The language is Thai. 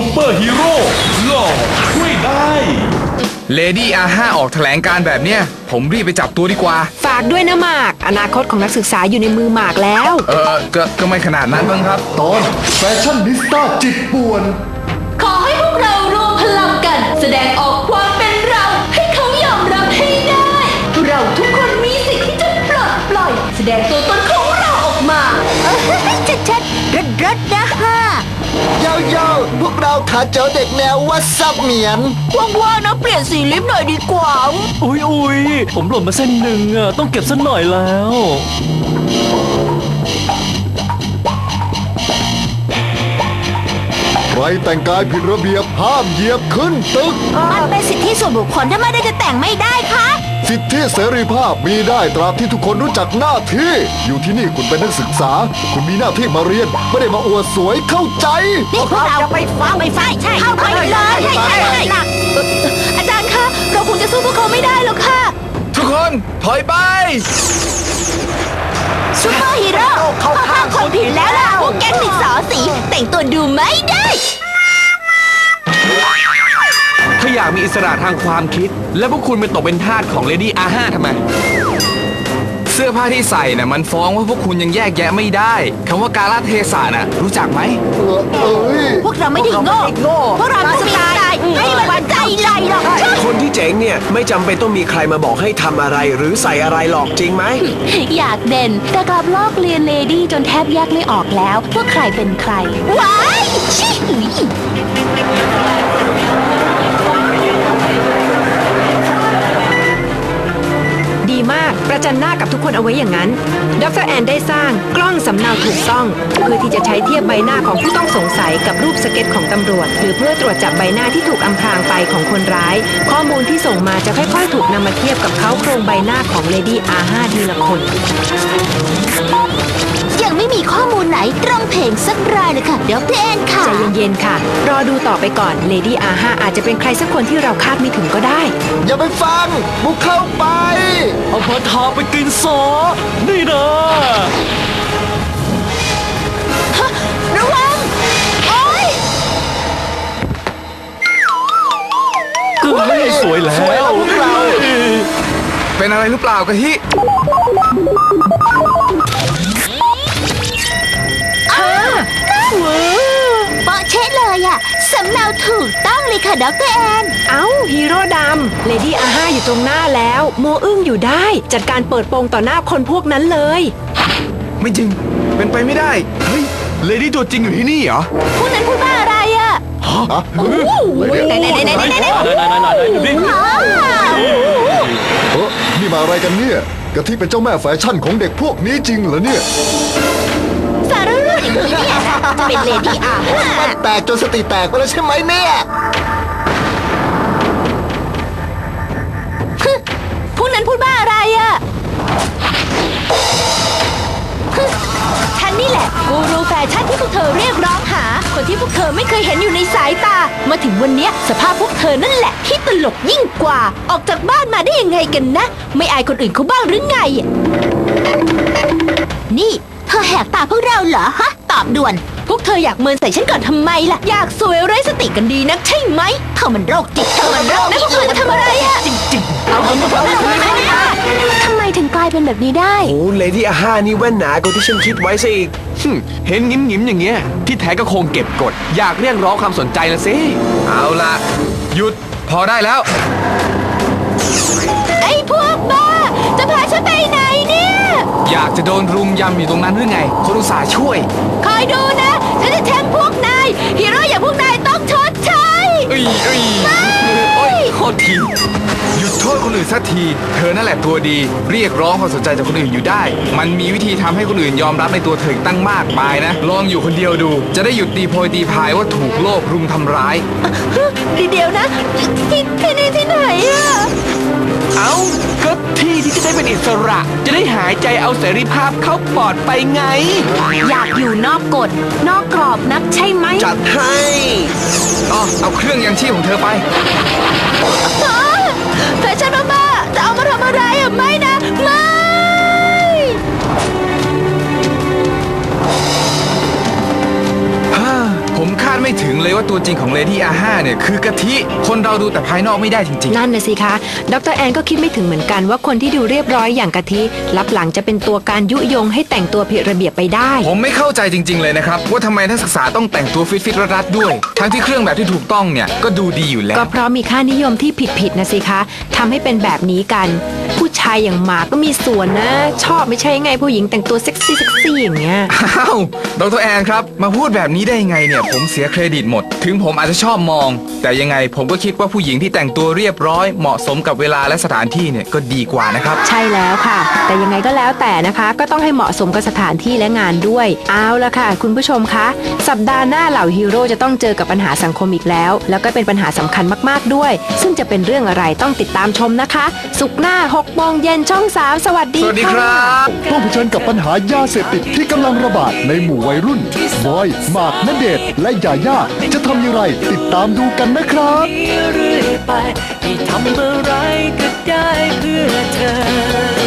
ซุปเปอร์ฮีโร่หล่อช่วยได้ เลดี้อาห้าออกแถลงการแบบเนี้ย ผมรีบไปจับตัวดีกว่า ฝากด้วยนะหมาก อนาคตของนักศึกษาอยู่ในมือหมากแล้ว เออก็ก็ไม่ขนาดนั้นบ้างครับ ตอนแฟชั่นนิสต้าจิตป่วน ขอให้พวกเรารวมพลังกัน แสดงออกความเป็นเรา ให้เขายอมรับให้ได้ เราทุกคนมีสิทธิ์ที่จะปลดปล่อย แสดงตัวตนของเราออกมา ชัดชัดรัดรัดนะ ฮะเย้าเย้าพวกเราขาเจอเด็กแนววัดซับเหมียน ว่างๆนะเปลี่ยนสีลิปหน่อยดีกว่า อุ้ยอุ้ยผมหล่นมาเส้นหนึ่งอะต้องเก็บสักหน่อยแล้ว ใครแต่งกายผิดระเบียบห้ามเหยียบขึ้นตึก มันเป็นสิทธิส่วนบุคคลถ้าไม่ได้จะแต่งไม่ได้คะ สิทธิเสรีภาพมีได้ตราบที่ทุกคนรู้จักหน้าที่ อยู่ที่นี่คุณเป็นนักศึกษา คุณมีหน้าที่มาเรียน ไม่ได้มาอวดสวยเข้าใจ นี่พวกเราไปฟ้าไปไฟใช่เข้าไปเลยใช่ใช่ใช่อาจารย์คะ เราคงจะสู้พวกเขาไม่ได้หรอกค่ะ ทุกคนถอยไปซูเปอร์ฮีโร่เขาฆ่าคนผิดแล้วล่ะพวกแก๊งดินสอสีแต่งตัวดูไม่ได้ อยากมีอิสระทางความคิด แล้วพวกคุณไปตกเป็นทาสของเลดี้อาห้าทำไม เสื้อผ้าที่ใส่น่ะมันฟ้องว่าพวกคุณยังแยกแยะไม่ได้คำว่าการาเทศะน่ะรู้จักไหมเออเอ้ยพวกเราไม่ได้โง่ พวกเราต้องมีใจไม่ได้หวั่นใจไรหรอกคนที่เจ๋งเนี่ย ไม่จำเป็นต้องมีใครมาบอกให้ทำอะไรหรือใส่อะไรหรอกจริงไหม อยากเด่น แต่กลับลอกเรียนเลดี้จนแทบแยกไม่ออกแล้ว ว่าใครเป็นใคร ว้ายชิ มาก ประจันหน้ากับทุกคนเอาไว้อย่างนั้น ดรแอนได้สร้างกล้องสำเนาถูกต้อง เพื่อที่จะใช้เทียบใบหน้าของผู้ต้องสงสัยกับรูปสเก็ตของตำรวจ หรือเพื่อตรวจจับใบหน้าที่ถูกอำพรางไปของคนร้าย ข้อมูลที่ส่งมาจะค่อยๆ ถูกนำมาเทียบกับเขาโครงใบหน้าของเลดี้อาห้าทีละคน ยังไม่มีข้อมูลไหนตรงเพลงสักรายเลยค่ะ เดี๋ยวเพลงค่ะ ใจเย็นๆค่ะ รอดูต่อไปก่อนเลดี้อาห้าอาจจะเป็นใครสักคนที่เราคาดไม่ถึงก็ได้ อย่าไปฟัง บุกเข้าไป เอาพาทาไปกินซอนี่นะระวัง โอ๊ยเฮ้ยสวยแล้ว สวยแล้วพวกเรา เป็นอะไรหรือเปล่ากะทิ เช็ดเลยอะสำเนาถูกต้องเลยค่ะดรแอน เอ้าฮีโร่ดำเลดี้อาห้าอยู่ตรงหน้าแล้วโมอึ้งอยู่ได้ จัดการเปิดโปงต่อหน้าคนพวกนั้นเลย ไม่จริง เป็นไปไม่ได้ เฮ้ย เลดี้ตัวจริงอยู่ที่นี่เหรอ พวกนั้นพูดว่าอะไรอะฮะอะไรเนี่ยไหนไหนไหนไหนไหนไหนเออนี่มาอะไรกันเนี่ยกะทิเป็นเจ้าแม่แฟชั่นของเด็กพวกนี้จริงเหรอเนี่ย สารรูดอย่างนี้เนี่ยนะจะเป็นเลดี้อาห้ามันแตกจนสติแตกไปแล้วใช่ไหมเนี่ยพวกนั้นพูดว่าอะไรอะฉันนี่แหละกูรูแฟชั่นที่พวกเธอเรียกร้องหา คนที่พวกเธอไม่เคยเห็นอยู่ในสายตา มาถึงวันเนี้ยสภาพพวกเธอนั่นแหละที่ตลกยิ่งกว่า ออกจากบ้านมาได้ยังไงกันนะ ไม่อายคนอื่นเขาบ้างหรือไง นี่ เธอแหกตาพวกเราเหรอฮะ ตอบด่วน พวกเธออยากเมินใส่ฉันก่อนทำไมล่ะ อยากสวยไร้สติกันดีนักใช่ไหมเธอมันโรคจิตเธอมันโรคจิตแล้วพวกเธอจะทำอะไรอะจริงๆเอาเอาเอาเอาทำไมถึงกลายเป็นแบบนี้ได้ โอ้เลดี้อาห้านี่แว่นหนากว่าที่ฉันคิดไว้ซะอีกหึเห็นงิมงิมๆอย่างเงี้ย ที่แท้ก็คงเก็บกด อยากเรียกร้องความสนใจละสิ เอาละหยุดพอได้แล้ว ไอ้พวกบ้า จะพาฉันไปไหนเนี่ย อยากจะโดนรุมยำอยู่ตรงนั้นหรือไง คนอุตส่าห์ช่วย คอยดูนะ ฉันจะแทงพวกนาย ฮีโร่อย่างพวกนายต้องชดใช้ เอ้ยเอ้ยโอ้ยโทษทีหยุดโทษคนอื่นสักที เธอนั่นแหละตัวดี เรียกร้องความสนใจจากคนอื่นอยู่ได้ มันมีวิธีทำให้คนอื่นยอมรับในตัวเธออีกตั้งมากมายนะ ลองอยู่คนเดียวดู จะได้หยุดตีโพยตีพายว่าถูกโลกรุมทำร้าย เดี๋ยวนะ ที่ที่นี่ที่ไหนอะ เอ้า ก็ที่ที่จะได้เป็นอิสระ จะได้หายใจเอาเสรีภาพเข้าปอดไปไง อยากอยู่นอกกฎ นอกกรอบนักใช่ไหม จัดให้อ๋อเอาเครื่องยังชีพของเธอไป ว่าตัวจริงของเลดี้อาห้าเนี่ยคือกะทิ คนเราดูแต่ภายนอกไม่ได้จริงนั่นนะสิคะ ดรแอนก็คิดไม่ถึงเหมือนกันว่าคนที่ดูเรียบร้อยอย่างกะทิรับหลังจะเป็นตัวการยุยงให้แต่งตัวผิดระเบียบไปได้ ๆ ผมไม่เข้าใจจริง ๆ เลยนะครับ ว่าทำไมนักศึกษาต้องแต่งตัวฟิตฟิตๆรัดๆด้วย ทั้งที่เครื่องแบบที่ถูกต้องเนี่ยก็ดูดีอยู่แล้ว ก็เพราะมีค่านิยมที่ผิดๆนะสิคะทำให้เป็นแบบนี้กันผู้ชา ยอย่างหมาก็มีส่วนนะ ชอบไม่ใช่ไงผู้หญิงแต่งตัวเซ็กซี่เซ็กซี่อย่างเงี้ย อ้าวดรแอนครับ มาพูดแบบนี้ได้ยังไงเนี่ย ผมเสียเครดิตหมด ถึงผมอาจจะชอบมอง แต่ยังไงผมก็คิดว่าผู้หญิงที่แต่งตัวเรียบร้อย เหมาะสมกับเวลาและสถานที่เนี่ยก็ดีกว่านะครับ ใช่แล้วค่ะ แต่ยังไงก็แล้วแต่นะคะ ก็ต้องให้เหมาะสมกับสถานที่และงานด้วย เอาละค่ะ คุณผู้ชมคะ สัปดาห์หน้าเหล่าฮีโร่จะต้องเจอกับปัญหาสังคมอีกแล้ว แล้วก็เป็นปัญหาสำคัญมากๆด้วย ซึ่งจะเป็นเรื่องอะไรต้องติดตามชมนะคะ สุกร์หน้า6โมงเย็นช่อง3สวัสดีสวัสดีคค่ะรับต้องเผชิญกับปัญหายาเสพติดที่กำลังระบาดในหมู่วัยรุ่น บอยหมากณเดชน์และยาย่าจะทำอย่างไร ติดตามดูกันนะครับ เรื่อยไปให้ทำอะไรก็ได้เพื่อเธอ